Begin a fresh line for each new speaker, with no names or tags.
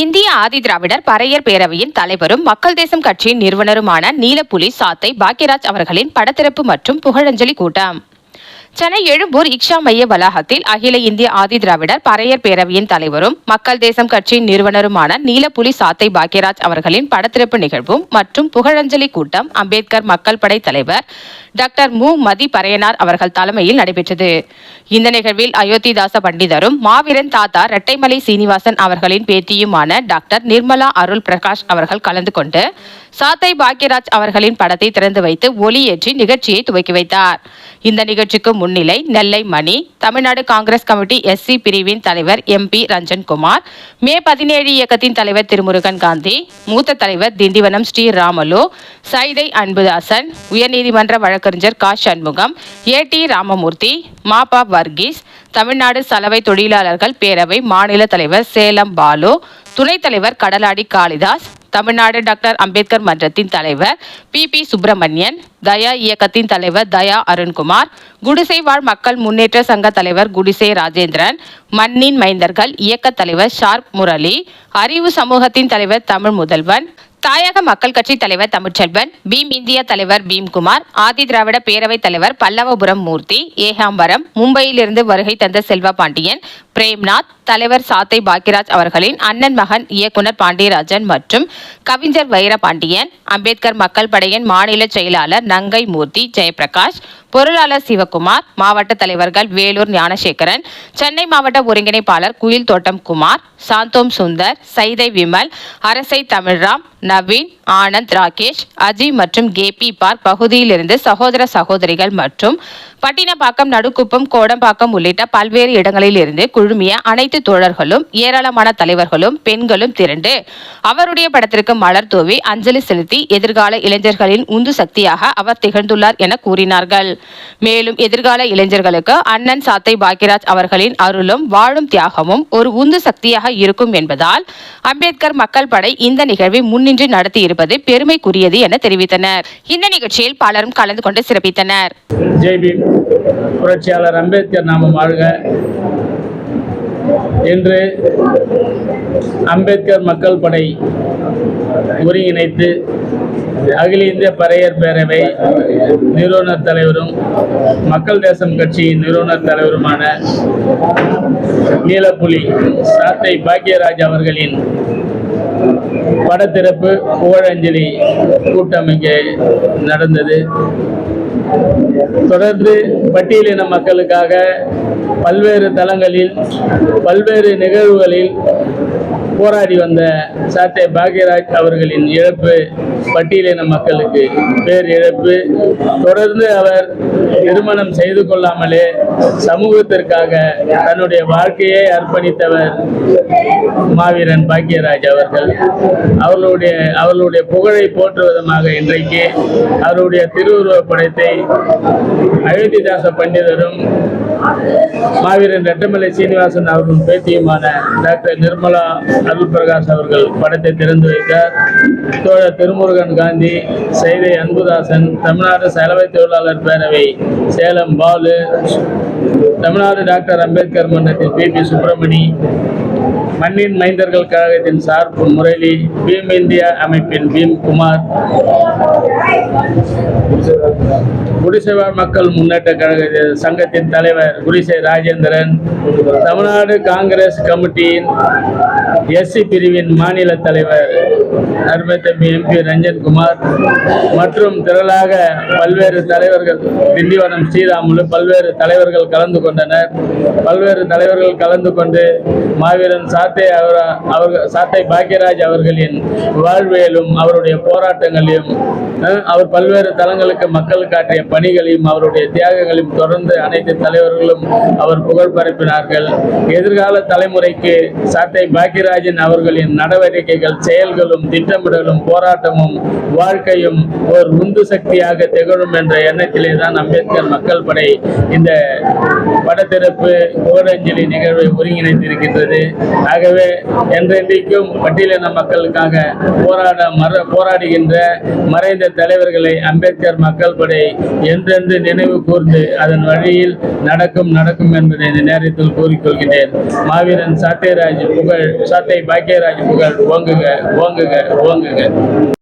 இந்திய ஆதி திராவிடர் பறையர் பேரவையின் தலைவரும் மக்கள் தேசம் கட்சியின் நிறுவனருமான நீலப்புலி சாத்தை பாக்கியராஜ் அவர்களின் படத்திறப்பு மற்றும் புகழஞ்சலி கூட்டம். சென்னை எழும்பூர் இக்ஷா மைய வளாகத்தில் அகில இந்திய ஆதி திராவிடர் பறையர் பேரவையின் தலைவரும் மக்கள் தேசம் கட்சியின் நிறுவனருமான நீலப்புலி சாத்தை பாக்கியராஜ் அவர்களின் படத்திறப்பு நிகழ்வும் மற்றும் புகழஞ்சலி கூட்டம் அம்பேத்கர் மக்கள் படை தலைவர் டாக்டர் மு. மதி பறையனார் அவர்கள் தலைமையில் நடைபெற்றது. இந்த நிகழ்வில் அயோத்திதாச பண்டிதரும் மாவீரன் தாத்தா ரெட்டைமலை சீனிவாசன் அவர்களின் பேத்தியுமான டாக்டர் நிர்மலா அருள் பிரகாஷ் அவர்கள் கலந்து கொண்டு சாத்தை பாக்கியராஜ் அவர்களின் படத்தை திறந்து வைத்து ஒளியேற்றி நிகழ்ச்சியை துவக்கி வைத்தார். இந்த நிகழ்ச்சிக்கு முன்னிலை நெல்லை மணி தமிழ்நாடு காங்கிரஸ் கமிட்டி எஸ்சி பிரிவின் தலைவர் எம்பி ரஞ்சன்குமார் மே பதினேழு இயக்கத்தின் தலைவர் திருமுருகன் காந்தி மூத்த தலைவர் திண்டிவனம் ஸ்ரீராமலு சைதை அன்புதாசன் உயர்நீதிமன்ற வழக்கறிஞர் கா. சண்முகம் ஏ. டி. ராமமூர்த்தி மாபா வர்கீஸ் தமிழ்நாடு சலவை தொழிலாளர்கள் பேரவை மாநில தலைவர் சேலம் பாலு துணைத் தலைவர் கடலாடி காளிதாஸ் தமிழ்நாடு டாக்டர் அம்பேத்கர் மன்றத்தின் தலைவர் பி. பி. சுப்பிரமணியன் தயா இயக்கத்தின் தலைவர் தயா அருண்குமார் குடிசை வாழ் மக்கள் முன்னேற்ற சங்க தலைவர் குடிசை ராஜேந்திரன் மண்ணின் மைந்தர்கள் இயக்க தலைவர் ஷார்ப் முரளி அறிவு சமூகத்தின் தலைவர் தமிழ் முதல்வன் தாயக மக்கள் கட்சி தலைவர் தமிழ்ச்செல்வன் பீம் இந்தியா தலைவர் பீம்குமார் ஆதி திராவிட பேரவைத் தலைவர் பல்லவபுரம் மூர்த்தி ஏகாம்பரம் மும்பையிலிருந்து வருகை தந்த செல்வா பாண்டியன் பிரேம்நாத் தலைவர் சாத்தை பாக்கியராஜ் அவர்களின் அண்ணன் மகன் இயக்குனர் பாண்டியராஜன் மற்றும் கவிஞர் வைரபாண்டியன் அம்பேத்கர் மக்கள் படையின் மாநில செயலாளர் நங்கை மூர்த்தி ஜெயபிரகாஷ் பொருளாளர் சிவகுமார் மாவட்ட தலைவர்கள் வேலூர் ஞானசேகரன் சென்னை மாவட்ட ஒருங்கிணைப்பாளர் குயில் தோட்டம் குமார் சாந்தோம் சுந்தர் சைதை விமல் அரசை தமிழ்ராம் நவீன் ஆனந்த் ராகேஷ் அஜி மற்றும் கேபி பார்க் பகுதியிலிருந்து சகோதர சகோதரிகள் மற்றும் பட்டினப்பாக்கம் நடுக்குப்பம் கோடம்பாக்கம் உள்ளிட்ட பல்வேறு இடங்களில் இருந்து குழுமிய அனைத்து தோழர்களும் ஏராளமான தலைவர்களும் பெண்களும் திரண்டு அவருடைய படத்திற்கு மலர் தூவி அஞ்சலி செலுத்தி எதிர்கால இளைஞர்களின் உந்து சக்தியாக அவர் திகழ்ந்துள்ளார் என கூறினார்கள். மேலும் எதிர்கால இளைஞர்களுக்கு அண்ணன் சாத்தை பாக்கியராஜ் அவர்களின் அருளும் வாழும் தியாகமும் ஒரு உந்து சக்தியாக இருக்கும் என்பதால் அம்பேத்கர் மக்கள் படை இந்த நிகழ்வை முன்னின்று நடத்தி இருப்பது பெருமைக்குரியது என தெரிவித்தனர். இந்த நிகழ்ச்சியில் பலரும் கலந்து கொண்டு சிறப்பித்தனர்.
புரட்சியாளர் அம்பேத்கர் நாமம் வாழ்க. இன்று அம்பேத்கர் மக்கள் படை ஒருங்கிணைத்து அகில இந்திய பறையர் பேரவை நிறுவனர் தலைவரும் மக்கள் தேசம் கட்சியின் நிறுவனர் தலைவருமான நீலப்புலி சாத்தை பாக்யராஜ் அவர்களின் படத்திறப்பு புகழஞ்சலி கூட்டம் இங்கே நடந்தது. தொடர்ந்து பட்டியலின மக்களுக்காக பல்வேறு தளங்களில் பல்வேறு நிகழ்வுகளில் போராடி வந்த சாத்தே பாக்யராஜ் அவர்களின் இழப்பு பட்டியலின மக்களுக்கு பேர் இழப்பு தொடர்ந்து அவர் திருமணம் செய்து கொள்ளாமலே சமூகத்திற்காக தன்னுடைய வாழ்க்கையை அர்ப்பணித்தவர் மாவீரன் பாக்யராஜ் அவர்கள். அவர்களுடைய அவர்களுடைய புகழை போற்று விதமாக இன்றைக்கு அவருடைய திருவுருவப் படத்தை அயோத்திதாச பண்டிதரும் மாவீரன் ரெட்டமலை சீனிவாசன் அவர்களின் பேத்தியுமான டாக்டர் நிர்மலா அருள் பிரகாஷ் அவர்கள் படத்தை திறந்து வைத்தார் தோழர் திருமுருகன் காந்தி செய்தை அன்புதாசன் தமிழ்நாடு சலவை தொழிலாளர் பேரவை சேலம் பாலு தமிழ்நாடு டாக்டர் அம்பேத்கர் மன்றத்தில் பி பி சுப்பிரமணி மண்ணின் மைந்தர்கள் கழகத்தின் சார்பு முரளி பீம் இந்தியா அமைப்பின் பீம் குமார். குடிசைவாழ் மக்கள் முன்னேற்ற கழக சங்கத்தின் தலைவர் குடிசை ராஜேந்திரன் தமிழ்நாடு காங்கிரஸ் கமிட்டியின் எஸ்சி பிரிவின் மாநில தலைவர் அருமை தம்பி எம்பி ரஞ்சன்குமார் மற்றும் திரளாக பல்வேறு தலைவர்கள் திண்டிவனம் ஸ்ரீராமுலு பல்வேறு தலைவர்கள் கலந்து கொண்டனர். பல்வேறு தலைவர்கள் கலந்து கொண்டு மாவீரன் சார் சாத்தை அவர் அவர் சாத்தை பாக்கியராஜ் அவர்களின் வாழ்வியலும் அவருடைய போராட்டங்களையும் அவர் பல்வேறு தளங்களுக்கு மக்கள் காட்டிய பணிகளையும் அவருடைய தியாகங்களையும் தொடர்ந்து அனைத்து தலைவர்களும் அவர் புகழ் பரப்பினார்கள். எதிர்கால தலைமுறைக்கு சாத்தை பாக்கியராஜன் அவர்களின் நடவடிக்கைகள் செயல்களும் திட்டமிடலும் போராட்டமும் வாழ்க்கையும் ஒரு உந்து சக்தியாக திகழும் என்ற எண்ணத்திலே தான் அம்பேத்கர் மக்கள் படை இந்த படத்திறப்பு புகழஞ்சலி நிகழ்வை ஒருங்கிணைத்திருக்கின்றது. ஆகவே என்றென்றைக்கும் பட்டியலின மக்களுக்காக போராட மற போராடுகின்ற மறைந்த தலைவர்களை அம்பேத்கர் மக்கள் படை என்றென்று நினைவு கூர்ந்து அதன் வழியில் நடக்கும் நடக்கும் என்பதை இந்த நேரத்தில் கூறிக்கொள்கிறேன் மாவீரன் சாத்தியராஜ் புகழ் சாத்தை பாக்கியராஜ் புகழ் ஓங்குக ஓங்குக ஓங்குக.